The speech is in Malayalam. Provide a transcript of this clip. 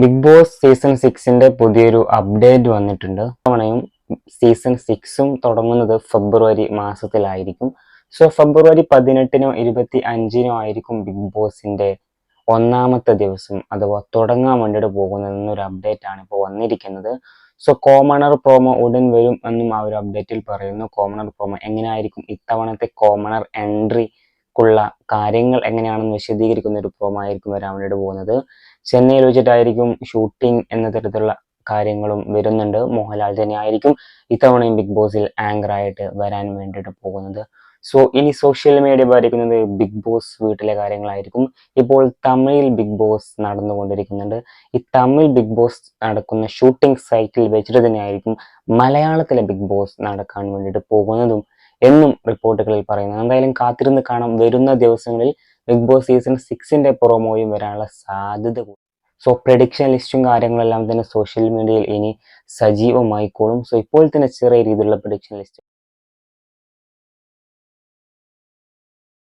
ബിഗ് ബോസ് സീസൺ സിക്സിന്റെ പുതിയൊരു അപ്ഡേറ്റ് വന്നിട്ടുണ്ട്. തവണയും സീസൺ സിക്സും തുടങ്ങുന്നത് ഫെബ്രുവരി മാസത്തിലായിരിക്കും. സോ ഫെബ്രുവരി പതിനെട്ടിനോ ഇരുപത്തി അഞ്ചിനോ ആയിരിക്കും ബിഗ് ബോസിന്റെ ഒന്നാമത്തെ ദിവസം. അഥവാ തുടങ്ങാൻ വേണ്ടിയിട്ട് പോകുന്നത് എന്നൊരു അപ്ഡേറ്റ് ആണ് ഇപ്പോൾ വന്നിരിക്കുന്നത്. സോ കോമണർ പ്രോമോ ഉടൻ വരും എന്നും ആ ഒരു അപ്ഡേറ്റിൽ പറയുന്നു. കോമണർ പ്രോമോ എങ്ങനെയായിരിക്കും ഇത്തവണത്തെ കോമണർ എൻട്രിക്കുള്ള കാര്യങ്ങൾ എങ്ങനെയാണെന്ന് വിശദീകരിക്കുന്ന ഒരു പ്രോമോ ആയിരിക്കും വരാൻ വേണ്ടിയിട്ട് പോകുന്നത്. ചെന്നൈയിൽ വെച്ചിട്ടായിരിക്കും ഷൂട്ടിംഗ് എന്ന തരത്തിലുള്ള കാര്യങ്ങളും വരുന്നുണ്ട്. മോഹൻലാൽ തന്നെയായിരിക്കും ഇത്തവണയും ബിഗ് ബോസിൽ ആങ്കർ ആയിട്ട് വരാൻ വേണ്ടിയിട്ട് പോകുന്നത്. സോ ഇനി സോഷ്യൽ മീഡിയ ഭരിക്കുന്നത് ബിഗ് ബോസ് വീട്ടിലെ കാര്യങ്ങളായിരിക്കും. ഇപ്പോൾ തമിഴിൽ ബിഗ് ബോസ് നടന്നുകൊണ്ടിരിക്കുന്നുണ്ട്. ഈ തമിഴ് ബിഗ് ബോസ് നടക്കുന്ന ഷൂട്ടിംഗ് സൈറ്റിൽ വെച്ചിട്ട് തന്നെയായിരിക്കും മലയാളത്തിലെ ബിഗ് ബോസ് നടക്കാൻ വേണ്ടിയിട്ട് പോകുന്നതും എന്നും റിപ്പോർട്ടുകളിൽ പറയുന്നു. എന്തായാലും കാത്തിരുന്ന് കാണാം. വരുന്ന ദിവസങ്ങളിൽ ബിഗ് ബോസ് സീസൺ സിക്സിന്റെ പ്രൊമോയും വരാനുള്ള സാധ്യത സോ പ്രഡിക്ഷൻ ലിസ്റ്റും കാര്യങ്ങളെല്ലാം തന്നെ സോഷ്യൽ മീഡിയയിൽ ഇനി സജീവമായിക്കോളും. സോ ഇപ്പോൾ തന്നെ ചെറിയ രീതിയിലുള്ള പ്രഡിക്ഷൻ ലിസ്റ്റ്